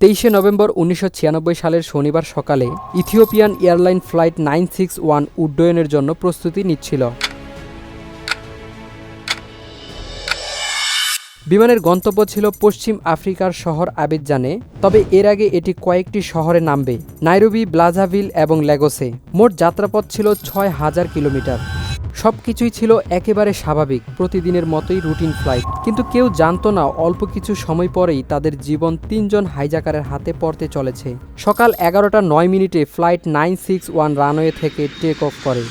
তেইশে নভেম্বর উনিশশো ছিয়ানব্বই সালের শনিবার সকালে Ethiopian airline flight nine six one উড্ডয়নের জন্য প্রস্তুতি নিচ্ছিল। বিমানের গন্তব্য ছিল পশ্চিম আফ্রিকার শহর আবিদজানে তবে এর আগে এটি কয়েকটি শহরে নামবে, নাইরোবি, ব্লাজাভিল এবং লেগোসে মোট যাত্রাপথ ছিল ছয় হাজার কিলোমিটার। সব কিছুই ছিল একেবারে স্বাভাবিক, প্রতিদিনের মতোই রুটিন ফ্লাইট। কিন্তু কেউ জানতো না, অল্প কিছু সময় পরেই তাদের জীবন তিনজন হাইজাকারের হাতে পড়তে চলেছে। সকাল এগারোটা নয় মিনিটে flight nine six one runway থেকে টেক অফ করে।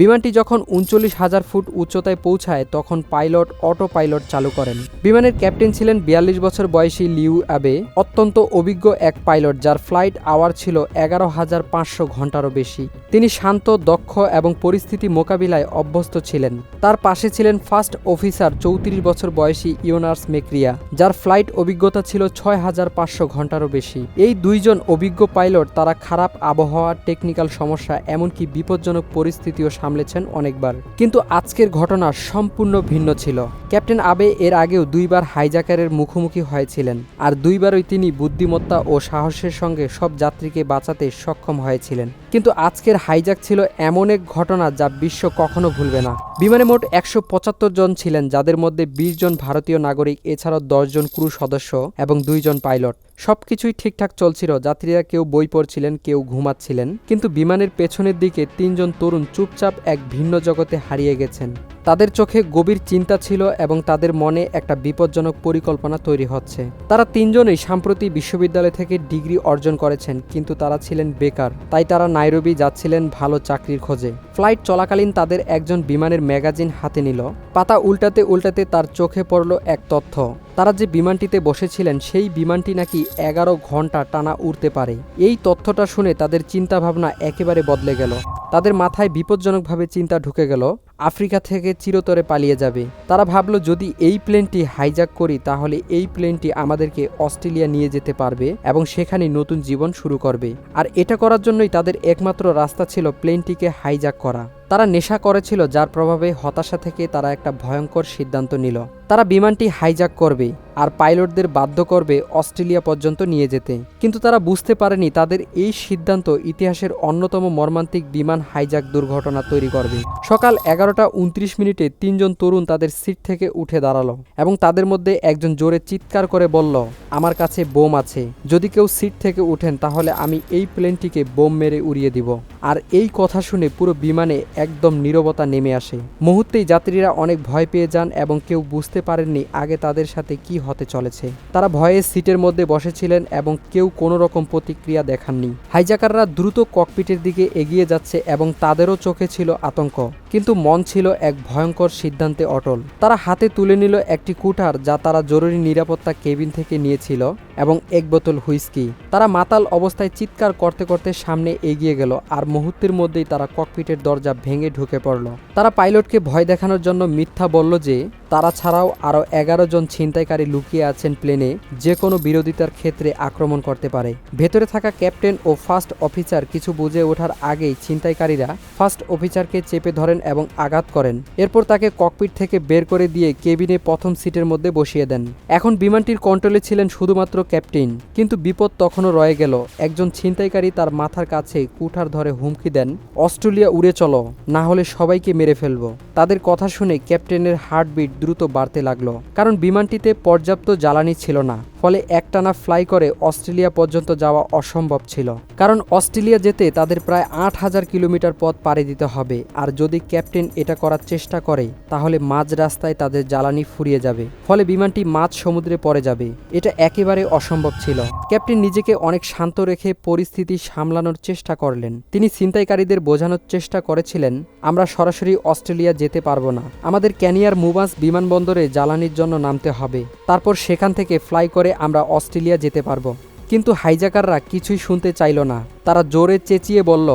বিমানটি যখন উনচল্লিশ হাজার ফুট উচ্চতায় পৌঁছায়, তখন পাইলট অটো পাইলট চালু করেন। বিমানের ক্যাপ্টেন ছিলেন বিয়াল্লিশ বছর বয়সী লিউ আবে অত্যন্ত অভিজ্ঞ এক পাইলট যার ফ্লাইট আওয়ার ছিল এগারো হাজার পাঁচশো ঘন্টারও বেশি। তিনি শান্ত, দক্ষ এবং পরিস্থিতি মোকাবিলায় অভ্যস্ত ছিলেন। তার পাশে ছিলেন ফার্স্ট অফিসার চৌত্রিশ বছর বয়সী ইওনার্স মেক্রিয়া, যার ফ্লাইট অভিজ্ঞতা ছিল ছয় হাজার পাঁচশো ঘন্টারও বেশি। এই দুইজন অভিজ্ঞ পাইলট তারা খারাপ আবহাওয়া, টেকনিক্যাল সমস্যা, এমনকি বিপজ্জনক পরিস্থিতিও সামলেছেন অনেকবার। কিন্তু আজকের ঘটনা সম্পূর্ণ ভিন্ন ছিল। ক্যাপ্টেন আবে এর আগেও দুইবার হাইজাকারের মুখোমুখি হয়েছিলেন, আর দুইবারই তিনি বুদ্ধিমত্তা ও সাহসের সঙ্গে সব যাত্রীকে বাঁচাতে সক্ষম হয়েছিলেন। কিন্তু আজকের হাইজাক ছিল এমন এক ঘটনা যা বিশ্ব কখনো ভুলবে না। বিমানে মোট একশো পঁচাত্তর জন ছিলেন, যাদের মধ্যে বিশ জন ভারতীয় নাগরিক, এছাড়াও দশজন ক্রু সদস্য এবং দুইজন পাইলট। সবকিছুই ঠিকঠাক চলছিল। যাত্রীরা কেউ বই পড়ছিলেন, কেউ ঘুমাচ্ছিলেন। কিন্তু বিমানের পেছনের দিকে তিনজন তরুণ চুপচাপ এক ভিন্ন জগতে হারিয়ে গেছেন। তাদের চোখে গভীর চিন্তা ছিল এবং তাদের মনে একটা বিপজ্জনক পরিকল্পনা তৈরি হচ্ছে। তারা তিনজনই সাম্প্রতি বিশ্ববিদ্যালয় থেকে ডিগ্রি অর্জন করেছেন, কিন্তু তারা ছিলেন বেকার। তাই তারা নাইরবি যাচ্ছিলেন ভালো চাকরির খোঁজে। ফ্লাইট চলাকালীন তাদের একজন বিমানের ম্যাগাজিন হাতে নিল। পাতা উল্টাতে উল্টাতে তার চোখে পড়ল এক তথ্য। তারা যে বিমানটিতে বসেছিলেন, সেই বিমানটি নাকি এগারো ঘণ্টা টানা উড়তে পারে। এই তথ্যটা শুনে তাদের চিন্তাভাবনা একেবারে বদলে গেল। তাদের মাথায় বিপজ্জনকভাবে চিন্তা ঢুকে গেল। আফ্রিকা থেকে চিরতরে পালিয়ে যাবে। তারা ভাবলো, যদি এই প্লেনটি হাইজাক করি, তাহলে এই প্লেনটি আমাদেরকে অস্ট্রেলিয়া নিয়ে যেতে পারবে এবং সেখানে নতুন জীবন শুরু করবে। আর এটা করার জন্যই তাদের একমাত্র রাস্তা ছিল প্লেনটিকে হাইজাক করা। তারা নেশা করেছিল, যার প্রভাবে হতাশা থেকে তারা একটা ভয়ঙ্কর সিদ্ধান্ত নিল। তারা বিমানটি হাইজাক করবে আর পাইলটদের বাধ্য করবে অস্ট্রেলিয়া পর্যন্ত নিয়ে যেতে। কিন্তু তারা বুঝতে পারেনি তাদের এই সিদ্ধান্ত ইতিহাসের অন্যতম মর্মান্তিক বিমান হাইজাক দুর্ঘটনা তৈরি করবে। সকাল এগারোটা উনত্রিশ মিনিটে তিনজন তরুণ তাদের সিট থেকে উঠে দাঁড়াল এবং তাদের মধ্যে একজন জোরে চিৎকার করে বলল, আমার কাছে বোম আছে। যদি কেউ সিট থেকে উঠেন তাহলে আমি এই প্লেনটিকে বোম মেরে উড়িয়ে দিব। আর এই কথা শুনে পুরো বিমানে একদম নীরবতা নেমে আসে। মুহূর্তেই যাত্রীরা অনেক ভয় পেয়ে যান এবং কেউ বুঝতে পারেননি আগে তাদের সাথে কি হতে চলেছে। তারা ভয়ে সিটের মধ্যে বসেছিলেন এবং কেউ কোনো রকম প্রতিক্রিয়া দেখাননি। হাইজাকাররা দ্রুত ককপিটের দিকে এগিয়ে যাচ্ছে এবং তাদেরও চোখে ছিল আতঙ্ক। কিন্তু মন ছিল এক ভয়ঙ্কর সিদ্ধান্তে অটল। তারা হাতে তুলে নিল একটি কুঠার যা তারা জরুরি নিরাপত্তা কেবিন থেকে নিয়েছিল এবং এক বোতল হুইস্কি। তারা মাতাল অবস্থায় চিৎকার করতে করতে সামনে এগিয়ে গেল আর মুহূর্তের মধ্যেই তারা ককপিটের দরজা ভেঙে ঢুকে পড়ল। তারা পাইলটকে ভয় দেখানোর জন্য মিথ্যা বলল যে তারা ছাড়াও আরও এগারো জন ছিনতাইকারী লুকিয়ে আছেন প্লেনে, যে কোনো বিরোধিতার ক্ষেত্রে আক্রমণ করতে পারে। ভেতরে থাকা ক্যাপ্টেন ও ফার্স্ট অফিসার কিছু বুঝে ওঠার আগেই ছিনতাইকারীরা ফার্স্ট অফিসারকে চেপে ধরেন এবং আঘাত করেন। এরপর তাকে ককপিট থেকে বের করে দিয়ে কেবিনে প্রথম সিটের মধ্যে বসিয়ে দেন। এখন বিমানটির কন্ট্রোলে ছিলেন শুধুমাত্র ক্যাপ্টেন, কিন্তু বিপদ তখনও রয়ে গেল। একজন ছিনতাইকারী তার মাথার কাছে কুঠার ধরে হুমকি দেন, অস্ট্রেলিয়া উড়ে চলো, না হলে সবাইকে মেরে ফেলব। তাদের কথা শুনে ক্যাপ্টেনের হার্টবিট দ্রুত বাড়তে লাগল কারণ বিমানটিতে পর্যাপ্ত জ্বালানি ছিল না। ফলে একটানা ফ্লাই করে অস্ট্রেলিয়া পর্যন্ত যাওয়া অসম্ভব ছিল। কারণ অস্ট্রেলিয়া যেতে তাদের প্রায় আট হাজার কিলোমিটার পথ পাড়ি দিতে হবে। আর যদি ক্যাপ্টেন এটা করার চেষ্টা করে, তাহলে মাঝ রাস্তায় তাদের জ্বালানি ফুরিয়ে যাবে। ফলে বিমানটি মাঝ সমুদ্রে পড়ে যাবে। এটা একেবারে অসম্ভব ছিল। ক্যাপ্টেন নিজেকে অনেক শান্ত রেখে পরিস্থিতি সামলানোর চেষ্টা করলেন। তিনি ছিনতাইকারীদের বোঝানোর চেষ্টা করেছিলেন, আমরা সরাসরি অস্ট্রেলিয়া যেতে পারব না। আমাদের ক্যানিয়ার মুবাস বিমানবন্দরে জ্বালানির জন্য নামতে হবে। তারপর সেখান থেকে ফ্লাই করে আমরা অস্ট্রেলিয়া যেতে পারব। কিন্তু হাইজাকাররা কিছুই শুনতে চাইল না। তারা জোরে চেঁচিয়ে বলল,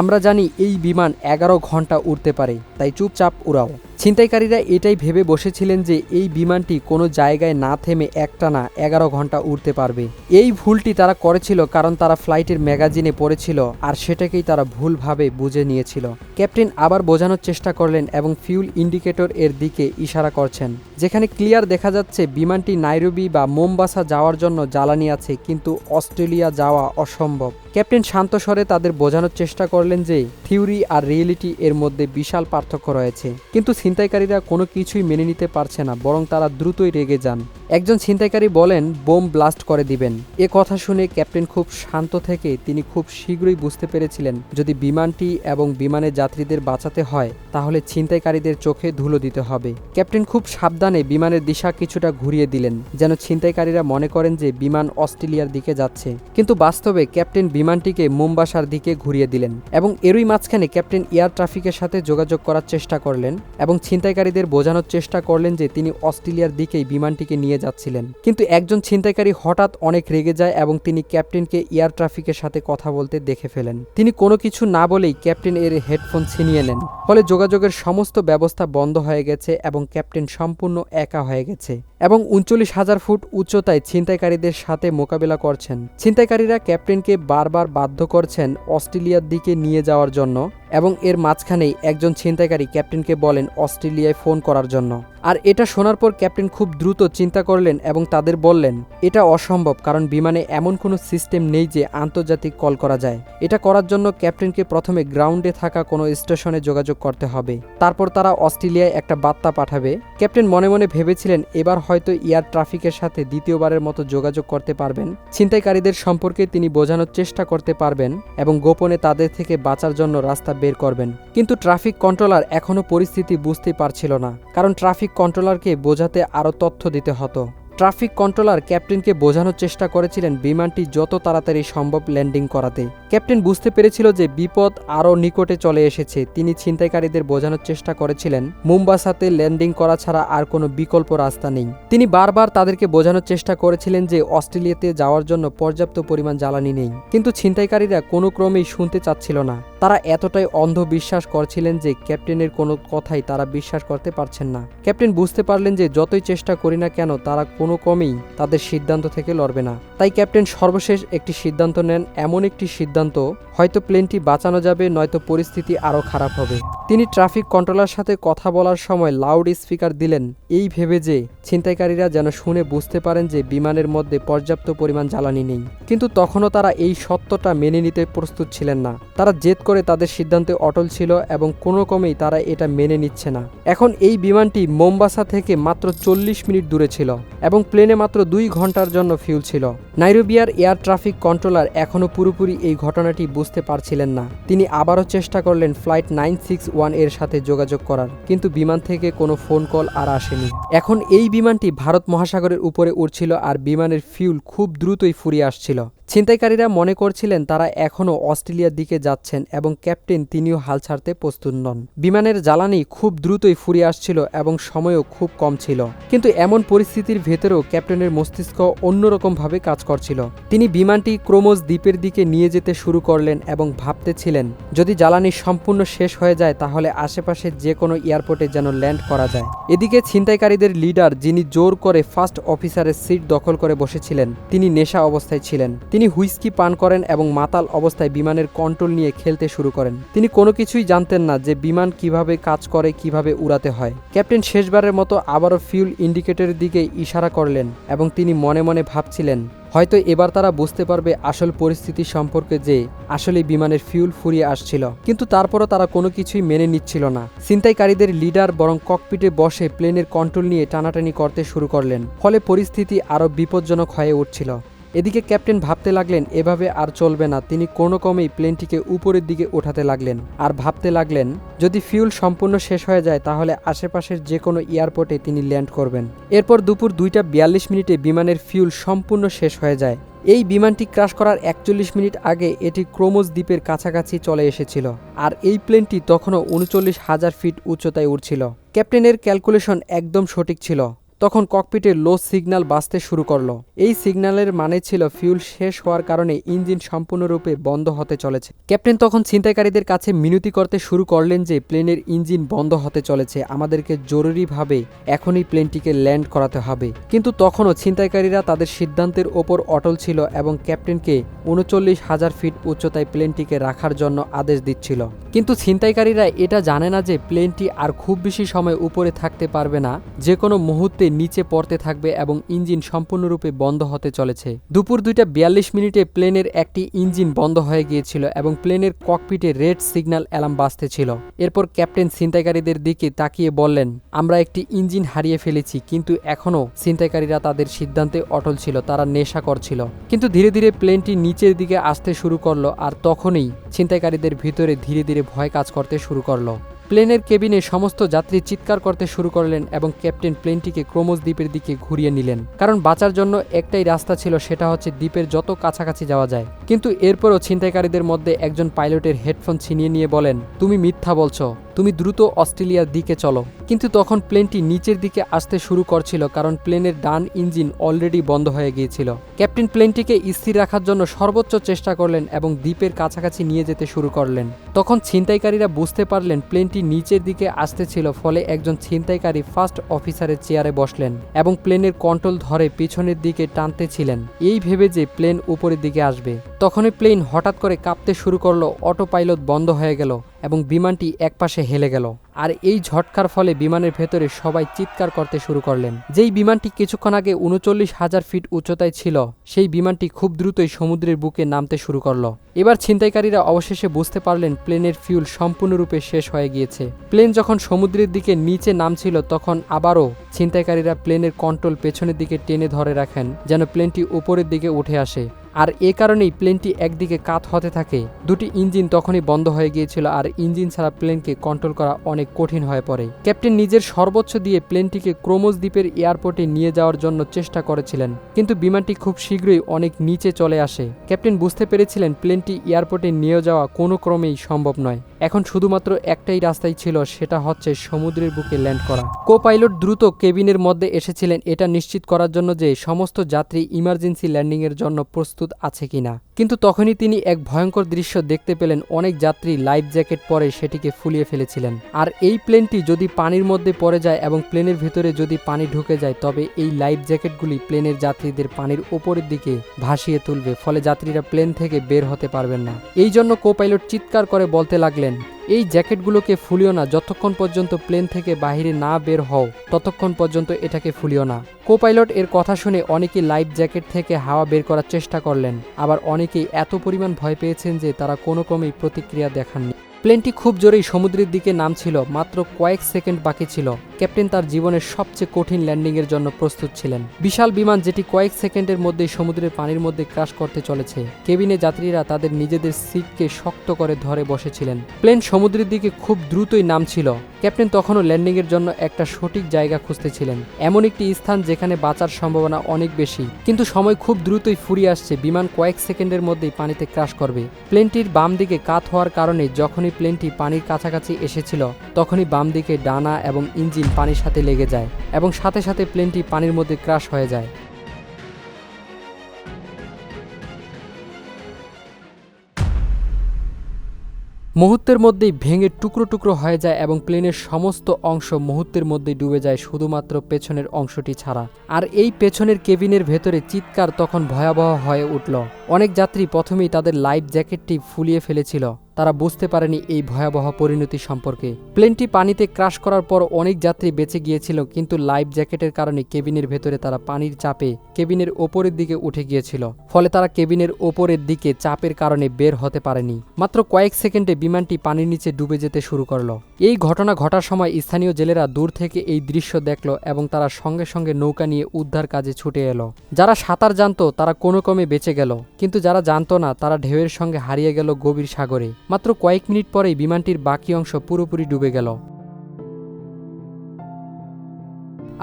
আমরা জানি এই বিমান এগারো ঘণ্টা উড়তে পারে, তাই চুপচাপ উড়াও। ছিনতাইকারীরা এটাই ভেবে বসেছিলেন যে এই বিমানটি কোনো জায়গায় না থেমে একটানা এগারো ঘণ্টা উড়তে পারবে। এই ভুলটি তারা করেছিল কারণ তারা ফ্লাইটের ম্যাগাজিনে পড়েছিল আর সেটাকেই তারা ভুলভাবে বুঝে নিয়েছিল। ক্যাপ্টেন আবার বোঝানোর চেষ্টা করলেন এবং ফিউল ইন্ডিকেটর এর দিকে ইশারা করছেন, যেখানে ক্লিয়ার দেখা যাচ্ছে, বিমানটি নাইরোবি বা মোমবাসা যাওয়ার জন্য জ্বালানি আছে, কিন্তু অস্ট্রেলিয়া যাওয়া অসম্ভব। ক্যাপ্টেন শান্ত স্বরে তাদের বোঝানোর চেষ্টা করলেন যে, থিওরি আর রিয়েলিটি এর মধ্যে বিশাল পার্থক্য রয়েছে। কিন্তু ছিনতাইকারীরা কোনো কিছুই মেনে নিতে পারছে না, বরং তারা দ্রুতই রেগে যান। একজন ছিনতাইকারী বলেন, বোম ব্লাস্ট করে দিবেন। এ কথা শুনে ক্যাপ্টেন খুব শান্ত থেকে তিনি খুব শীঘ্রই বুঝতে পেরেছিলেন, যদি বিমানটি এবং বিমানের যাত্রীদের বাঁচাতে হয়, তাহলে ছিনতাইকারীদের চোখে ধুলো দিতে হবে। ক্যাপ্টেন খুব সাবধানে বিমানের দিশা কিছুটা ঘুরিয়ে দিলেন, যেন ছিনতাইকারীরা মনে করেন যে বিমান অস্ট্রেলিয়ার দিকে যাচ্ছে। কিন্তু বাস্তবে ক্যাপ্টেন বিমানটিকে মুম্বাসার দিকে ঘুরিয়ে দিলেন এবং এরই মাঝখানে ক্যাপ্টেন এয়ার ট্রাফিকের সাথে যোগাযোগ করার চেষ্টা করলেন এবং ছিনতাইকারীদের বোঝানোর চেষ্টা করলেন যে তিনি অস্ট্রেলিয়ার দিকেই বিমানটিকে নিয়ে যাচ্ছিলেন। কিন্তু একজন ছিনতাইকারী হঠাৎ অনেক রেগে যায় এবং তিনি ক্যাপ্টেনকে এয়ার ট্রাফিকের সাথে কথা বলতে দেখে ফেলেন। তিনি কোনো কিছু না বলেই ক্যাপ্টেন এর হেডফোন ছিনিয়ে নেন। ফলে যোগাযোগের সমস্ত ব্যবস্থা বন্ধ হয়ে গেছে এবং ক্যাপ্টেন সম্পূর্ণ একা হয়ে গেছে এবং উনচল্লিশ হাজার ফুট উচ্চতায় ছিনতাইকারীদের সাথে মোকাবিলা করছেন। ছিনতাইকারীরা ক্যাপ্টেনকে বারবার বাধ্য করছেন অস্ট্রেলিয়ার দিকে নিয়ে যাওয়ার জন্য। এবং এর মাঝখানেই একজন ছিনতাইকারী ক্যাপ্টেনকে বলেন অস্ট্রেলিয়ায় ফোন করার জন্য। আর এটা শোনার পর ক্যাপ্টেন খুব দ্রুত চিন্তা করলেন এবং তাদের বললেন, এটা অসম্ভব, কারণ বিমানে এমন কোনো সিস্টেম নেই যে আন্তর্জাতিক কল করা যায়। এটা করার জন্য ক্যাপ্টেনকে প্রথমে গ্রাউন্ডে থাকা কোনো স্টেশনে যোগাযোগ করতে হবে। তারপর তারা অস্ট্রেলিয়ায় একটা বার্তা পাঠাবে। ক্যাপ্টেন মনে মনে ভেবেছিলেন, এবার হয়তো এয়ার ট্রাফিকের সাথে দ্বিতীয়বারের মতো যোগাযোগ করতে পারবেন। ছিনতাইকারীদের সম্পর্কে তিনি বোঝানোর চেষ্টা করতে পারবেন এবং গোপনে তাদের থেকে বাঁচার জন্য রাস্তা বের করবেন। কিন্তু ট্রাফিক কন্ট্রোলার এখনও পরিস্থিতি বুঝতে পারছিল না, কারণ ট্রাফিক কন্ট্রোলারকে বোঝাতে আরও তথ্য দিতে হতো। ট্রাফিক কন্ট্রোলার ক্যাপ্টেনকে বোঝানোর চেষ্টা করেছিলেন বিমানটি যত তাড়াতাড়ি সম্ভব ল্যান্ডিং করাতে। ক্যাপ্টেন বুঝতে পেরেছিল যে বিপদ আরও নিকটে চলে এসেছে। তিনি ছিনতাইকারীদের বোঝানোর চেষ্টা করেছিলেন মুম্বাসাতে ল্যান্ডিং করা ছাড়া আর কোনো বিকল্প রাস্তা নেই। তিনি বারবার তাদেরকে বোঝানোর চেষ্টা করেছিলেন যে অস্ট্রেলিয়াতে যাওয়ার জন্য পর্যাপ্ত পরিমাণ জ্বালানি নেই। কিন্তু ছিনতাইকারীরা কোনো ক্রমেই শুনতে চাচ্ছিল না। তারা এতটাই অন্ধ বিশ্বাস করছিলেন যে ক্যাপ্টেনের কোনো কথাই তারা বিশ্বাস করতে পারছেন না। ক্যাপ্টেন বুঝতে পারলেন যে যতই চেষ্টা করি না কেন তারা কোনো ক্রমেই তাদের সিদ্ধান্ত থেকে লড়বে না। তাই ক্যাপ্টেন সর্বশেষ একটি সিদ্ধান্ত নেন, এমন একটি সিদ্ধান্ত, হয়তো প্লেনটি বাঁচানো যাবে, নয়তো পরিস্থিতি আরও খারাপ হবে। তিনি ট্রাফিক কন্ট্রোলার সাথে কথা বলার সময় লাউড স্পিকার দিলেন, এই ভেবে যে ছিনতাইকারীরা যেন শুনে বুঝতে পারেন যে বিমানের মধ্যে পর্যাপ্ত পরিমাণ জ্বালানি নেই। কিন্তু তখনও তারা এই সত্যটা মেনে নিতে প্রস্তুত ছিলেন না। তারা জেদ করে তাদের সিদ্ধান্তে অটল ছিল এবং কোনো কমেই তারা এটা মেনে নিচ্ছে না। এখন এই বিমানটি মোম্বাসা থেকে মাত্র চল্লিশ মিনিট দূরে ছিল এবং প্লেনে মাত্র দুই ঘণ্টার জন্য ফিউল ছিল। নাইরোবিয়ার এয়ার ট্রাফিক কন্ট্রোলার এখনও পুরোপুরি এই ঘটনাটি বুঝতে পারছিলেন না। তিনি আবারও চেষ্টা করলেন ফ্লাইট নাইন সিক্স ওয়ানের সাথে যোগাযোগ করার, কিন্তু বিমান থেকে কোনো ফোন কল আর আসেনি। এখন এই বিমানটি ভারত মহাসাগরের উপরে উঠছিল আর বিমানের ফিউল খুব দ্রুতই ফুরিয়ে আসছিল। ছিনতাইকারীরা মনে করছিলেন তারা এখনও অস্ট্রেলিয়ার দিকে যাচ্ছেন এবং ক্যাপ্টেন তিনিও হাল ছাড়তে প্রস্তুত নন। বিমানের জ্বালানি খুব দ্রুতই ফুরিয়ে আসছিল এবং সময়ও খুব কম ছিল। কিন্তু এমন পরিস্থিতির ভেতরেও ক্যাপ্টেনের মস্তিষ্ক অন্যরকমভাবে কাজ করছিল। তিনি বিমানটি ক্রোমোজ দ্বীপের দিকে নিয়ে যেতে শুরু করলেন এবং ভাবতেছিলেন, যদি জ্বালানি সম্পূর্ণ শেষ হয়ে যায় তাহলে আশেপাশে যে কোনো এয়ারপোর্টে যেন ল্যান্ড করা যায়। এদিকে ছিনতাইকারীদের লিডার যিনি জোর করে ফার্স্ট অফিসারের সিট দখল করে বসেছিলেন, তিনি নেশা অবস্থায় ছিলেন। তিনি হুইস্কি পান করেন এবং মাতাল অবস্থায় বিমানের কন্ট্রোল নিয়ে খেলতে শুরু করেন। তিনি কোনো কিছুই জানতেন না যে বিমান কীভাবে কাজ করে, কীভাবে উড়াতে হয়। ক্যাপ্টেন শেষবারের মতো আবারও ফিউল ইন্ডিকেটরের দিকে ইশারা করলেন এবং তিনি মনে মনে ভাবছিলেন, হয়তো এবার তারা বুঝতে পারবে আসল পরিস্থিতি সম্পর্কে যে আসলে বিমানের ফিউল ফুরিয়ে আসছিল। কিন্তু তারপরও তারা কোনো কিছুই মেনে নিচ্ছিল না। ছিনতাইকারীদের লিডার বরং ককপিটে বসে প্লেনের কন্ট্রোল নিয়ে টানাটানি করতে শুরু করলেন, ফলে পরিস্থিতি আরও বিপজ্জনক হয়ে উঠছিল। এদিকে ক্যাপ্টেন ভাবতে লাগলেন, এভাবে আর চলবে না। তিনি কোনো কমেই প্লেনটিকে উপরের দিকে ওঠাতে লাগলেন। আর ভাবতে লাগলেন, যদি ফিউল সম্পূর্ণ শেষ হয়ে যায়, তাহলে আশেপাশের যে কোনো এয়ারপোর্টে তিনি ল্যান্ড করবেন। এরপর দুপুর দুইটা বিয়াল্লিশ মিনিটে বিমানের ফিউল সম্পূর্ণ শেষ হয়ে যায়। এই বিমানটি ক্রাশ করার একচল্লিশ মিনিট আগে এটি ক্রোমোস দ্বীপের কাছাকাছি চলে এসেছিল, আর এই প্লেনটি তখনও উনচল্লিশ হাজার ফিট উচ্চতায় উঠছিল ক্যাপ্টেনের ক্যালকুলেশন একদম সঠিক ছিল। তখন ককপিটের লো সিগন্যাল বাঁচতে শুরু করল। এই সিগন্যালের মানে ছিল ফিউল শেষ হওয়ার কারণে ইঞ্জিন সম্পূর্ণরূপে বন্ধ হতে চলেছে। ক্যাপ্টেন তখন ছিনতাইকারীদের কাছে মিনতি করতে শুরু করলেন যে, প্লেনের ইঞ্জিন বন্ধ হতে চলেছে। আমাদেরকে জরুরিভাবে এখনই প্লেনটিকে ল্যান্ড করাতে হবে। কিন্তু তখনও ছিনতাইকারীরা তাদের সিদ্ধান্তের ওপর অটল ছিল এবং ক্যাপ্টেনকে উনচল্লিশ হাজার ফিট উচ্চতায় প্লেনটিকে রাখার জন্য আদেশ দিচ্ছিল। কিন্তু ছিনতাইকারীরা এটা জানে না যে, প্লেনটি আর খুব বেশি সময় উপরে থাকতে পারবে না। যে কোনো মুহূর্তে নিচে পড়তে থাকবে এবং ইঞ্জিন সম্পূর্ণরূপে বন্ধ হতে চলেছে। দুপুর দুইটা বিয়াল্লিশ মিনিটে প্লেনের একটি ইঞ্জিন বন্ধ হয়ে গিয়েছিল এবং প্লেনের ককপিটে রেড সিগন্যাল অ্যালার্ম বাজতেছিল। এরপর ক্যাপ্টেন ছিনতাইকারীদের দিকে তাকিয়ে বললেন, আমরা একটি ইঞ্জিন হারিয়ে ফেলেছি, কিন্তু এখনও ছিনতাইকারীরা তাদের সিদ্ধান্তে অটল ছিল, তারা নেশা করছিল কিন্তু ধীরে ধীরে প্লেনটি নিচের দিকে আসতে শুরু করল আর তখনই ছিনতাইকারীদের ভিতরে ধীরে ধীরে ভয় কাজ করতে শুরু করল। প্লেনের কেবিনে সমস্ত যাত্রী চিৎকার করতে শুরু করলেন এবং ক্যাপ্টেন প্লেনটিকে ক্রোমোস দ্বীপের দিকে ঘুরিয়ে নিলেন। কারণ বাঁচার জন্য একটাই রাস্তা ছিল, সেটা হচ্ছে দ্বীপের যত কাছাকাছি যাওয়া যায়। কিন্তু এরপরও ছিনতাইকারীদের মধ্যে একজন পাইলটের হেডফোন ছিনিয়ে নিয়ে বলেন, তুমি মিথ্যা বলছো। তুমি দ্রুত অস্ট্রেলিয়ার দিকে চলো। কিন্তু তখন প্লেনটি নিচের দিকে আসতে শুরু করছিল কারণ প্লেনের ডান ইঞ্জিন অলরেডি বন্ধ হয়ে গিয়েছিল। ক্যাপ্টেন প্লেনটিকে স্থির রাখার জন্য সর্বোচ্চ চেষ্টা করলেন এবং দ্বীপের কাছাকাছি নিয়ে যেতে শুরু করলেন। তখন ছিনতাইকারীরা বুঝতে পারলেন প্লেনটি নিচের দিকে আসতেছিল ফলে একজন ছিনতাইকারী ফার্স্ট অফিসারের চেয়ারে বসলেন এবং প্লেনের কন্ট্রোল ধরে পিছনের দিকে টানতেছিলেন এই ভেবে যে প্লেন উপরের দিকে আসবে। তখনই প্লেন হঠাৎ করে কাঁপতে শুরু করল অটো পাইলট বন্ধ হয়ে গেল। এবং বিমানটি একপাশে হেলে গেল। আর এই ঝটকার ফলে বিমানের ভেতরে সবাই চিৎকার করতে শুরু করলেন। যেই বিমানটি কিছুক্ষণ আগে উনচল্লিশ হাজার ফিট উচ্চতায় ছিল, সেই বিমানটি খুব দ্রুতই সমুদ্রের বুকে নামতে শুরু করল। এবার ছিনতাইকারীরা অবশেষে বুঝতে পারলেন প্লেনের ফিউল সম্পূর্ণরূপে শেষ হয়ে গিয়েছে। প্লেন যখন সমুদ্রের দিকে নিচে নামছিল, তখন আবারও ছিনতাইকারীরা প্লেনের কন্ট্রোল পেছনের দিকে টেনে ধরে রাখেন, যেন প্লেনটি উপরের দিকে উঠে আসে। আর এ কারণেই প্লেনটি একদিকে কাত হতে থাকে। দুটি ইঞ্জিন তখনই বন্ধ হয়ে গিয়েছিল আর ইঞ্জিন ছাড়া প্লেনকে কন্ট্রোল করা অনেক কঠিন হয়ে পড়ে। ক্যাপ্টেন নিজের সর্বোচ্চ দিয়ে প্লেনটিকে ক্রোমোস দ্বীপের এয়ারপোর্টে নিয়ে যাওয়ার জন্য চেষ্টা করেছিলেন, কিন্তু বিমানটি খুব শীঘ্রই অনেক নিচে চলে আসে। ক্যাপ্টেন বুঝতে পেরেছিলেন প্লেনটি এয়ারপোর্টে নিয়ে যাওয়া কোনো ক্রমেই সম্ভব নয়। এখন শুধুমাত্র একটাই রাস্তাই ছিল, সেটা হচ্ছে সমুদ্রের বুকে ল্যান্ড করা। কো পাইলট দ্রুত কেবিনের মধ্যে এসেছিলেন, এটা নিশ্চিত করার জন্য যে সমস্ত যাত্রী ইমার্জেন্সি ল্যান্ডিংয়ের জন্য প্রস্তুত আছে কিনা। কিন্তু তখনই তিনি এক ভয়ঙ্কর দৃশ্য দেখতে পেলেন। অনেক যাত্রী লাইফ জ্যাকেট পরে সেটিকে ফুলিয়ে ফেলেছিলেন। আর এই প্লেনটি যদি পানির মধ্যে পড়ে যায় এবং প্লেনের ভেতরে যদি পানি ঢুকে যায়, তবে এই লাইফ জ্যাকেটগুলি প্লেনের যাত্রীদের পানির ওপরের দিকে ভাসিয়ে তুলবে, ফলে যাত্রীরা প্লেন থেকে বের হতে পারবেন না। এই জন্য কোপাইলট চিৎকার করে বলতে লাগলেন এই জ্যাকেটগুলোকে ফুলিও না। যতক্ষণ পর্যন্ত প্লেন থেকে বাহিরে না বের হও, ততক্ষণ পর্যন্ত এটাকে ফুলিও না। কো পাইলট এর কথা শুনে অনেকেই লাইফ জ্যাকেট থেকে হাওয়া বের করার চেষ্টা করলেন। আবার অনেকেই এত পরিমাণ ভয় পেয়েছেন যে তারা কোনো ক্রমেই প্রতিক্রিয়া দেখাননি। প্লেনটি খুব জোরেই সমুদ্রের দিকে নামছিল, মাত্র কয়েক সেকেন্ড বাকি ছিল। ক্যাপ্টেন তার জীবনের সবচেয়ে কঠিন ল্যান্ডিংয়ের জন্য প্রস্তুত ছিলেন। বিশাল বিমান যেটি কয়েক সেকেন্ডের মধ্যেই সমুদ্রের পানির মধ্যে ক্রাশ করতে চলেছে। কেবিনে যাত্রীরা তাদের নিজেদের সিটকে শক্ত করে ধরে বসেছিলেন। প্লেন সমুদ্রের দিকে খুব দ্রুতই নামছিল। ক্যাপ্টেন তখনও ল্যান্ডিংয়ের জন্য একটা সঠিক জায়গা খুঁজতেছিলেন। এমন একটি স্থান যেখানে বাঁচার সম্ভাবনা অনেক বেশি। কিন্তু সময় খুব দ্রুতই ফুরিয়ে আসছে। বিমান কয়েক সেকেন্ডের মধ্যেই পানিতে ক্রাশ করবে। প্লেনটির বাম দিকে কাত হওয়ার কারণে যখনই প্লেনটি পানির কাছাকাছি এসেছিল। তখনই বাম দিকে ডানা এবং ইঞ্জিন পানির সাথে লেগে যায় এবং সাথে সাথে প্লেনটি পানির মধ্যে ক্রাশ হয়ে যায়। মুহূর্তের মধ্যেই ভেঙে টুকরো টুকরো হয়ে যায় এবং প্লেনের সমস্ত অংশ মুহূর্তের মধ্যেই ডুবে যায় শুধুমাত্র পেছনের অংশটি ছাড়া। আর এই পেছনের কেবিনের ভেতরে চিৎকার তখন ভয়াবহ হয়ে উঠল। অনেক যাত্রী প্রথমেই তাদের লাইফ জ্যাকেটটি ফুলিয়ে ফেলেছিল। তারা বুঝতে পারেনি এই ভয়াবহ পরিণতি সম্পর্কে। প্লেনটি পানিতে ক্রাশ করার পর অনেক যাত্রী বেঁচে গিয়েছিল, কিন্তু লাইফ জ্যাকেটের কারণে কেবিনের ভেতরে তারা পানির চাপে কেবিনের ওপরের দিকে উঠে গিয়েছিল, ফলে তারা কেবিনের ওপরের দিকে চাপের কারণে বের হতে পারেনি। মাত্র কয়েক সেকেন্ডে বিমানটি পানির নিচে ডুবে যেতে শুরু করল। এই ঘটনা ঘটার সময় স্থানীয় জেলেরা দূর থেকে এই দৃশ্য দেখল এবং তারা সঙ্গে সঙ্গে নৌকা নিয়ে উদ্ধার কাজে ছুটে এলো। যারা সাঁতার জানতো, তারা কোনো ক্রমে বেঁচে গেল, কিন্তু যারা জানতো না, তারা ঢেউয়ের সঙ্গে হারিয়ে গেল গভীর সাগরে। মাত্র কয়েক মিনিট পরেই বিমানটির বাকি অংশ পুরোপুরি ডুবে গেল।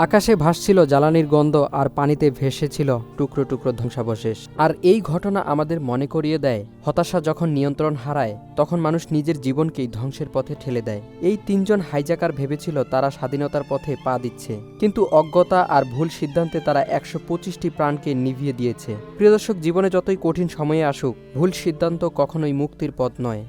আকাশে ভাসছিল জ্বালানির গন্ধ আর পানিতে ভেসেছিল টুকরো টুকরো ধ্বংসাবশেষ। আর এই ঘটনা আমাদের মনে করিয়ে দেয়, হতাশা যখন নিয়ন্ত্রণ হারায়, তখন মানুষ নিজের জীবনকেই ধ্বংসের পথে ঠেলে দেয়। এই তিনজন হাইজাকার ভেবেছিল তারা স্বাধীনতার পথে পা দিচ্ছে, কিন্তু অজ্ঞতা আর ভুল সিদ্ধান্তে তারা একশো পঁচিশটি প্রাণকে নিভিয়ে দিয়েছে। প্রিয় দর্শক, জীবনে যতই কঠিন সময়ে আসুক, ভুল সিদ্ধান্ত কখনোই মুক্তির পথ নয়।